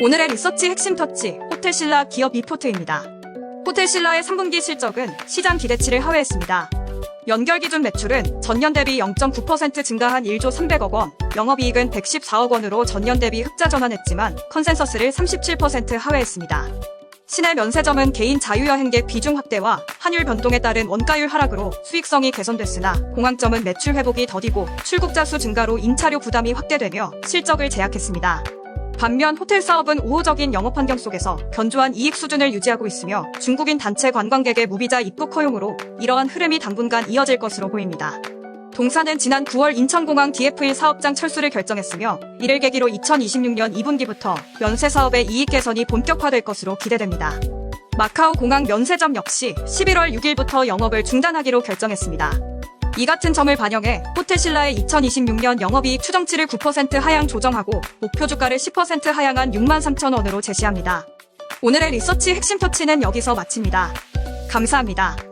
오늘의 리서치 핵심 터치, 호텔신라 기업 리포트입니다. 호텔신라의 3분기 실적은 시장 기대치를 하회했습니다. 연결 기준 매출은 전년 대비 0.9% 증가한 1조 300억 원, 영업이익은 114억 원으로 전년 대비 흑자 전환했지만 컨센서스를 37% 하회했습니다. 신의 면세점은 개인 자유여행객 비중 확대와 환율 변동에 따른 원가율 하락으로 수익성이 개선됐으나 공항점은 매출 회복이 더디고 출국자 수 증가로 임차료 부담이 확대되며 실적을 제약했습니다. 반면 호텔 사업은 우호적인 영업 환경 속에서 견조한 이익 수준을 유지하고 있으며 중국인 단체 관광객의 무비자 입국 허용으로 이러한 흐름이 당분간 이어질 것으로 보입니다. 동사는 지난 9월 인천공항 DF1 사업장 철수를 결정했으며 이를 계기로 2026년 2분기부터 면세 사업의 이익 개선이 본격화될 것으로 기대됩니다. 마카오 공항 면세점 역시 11월 6일부터 영업을 중단하기로 결정했습니다. 이 같은 점을 반영해 호텔신라의 2026년 영업이익 추정치를 9% 하향 조정하고 목표 주가를 10% 하향한 6만 3천 원으로 제시합니다. 오늘의 리서치 핵심 터치는 여기서 마칩니다. 감사합니다.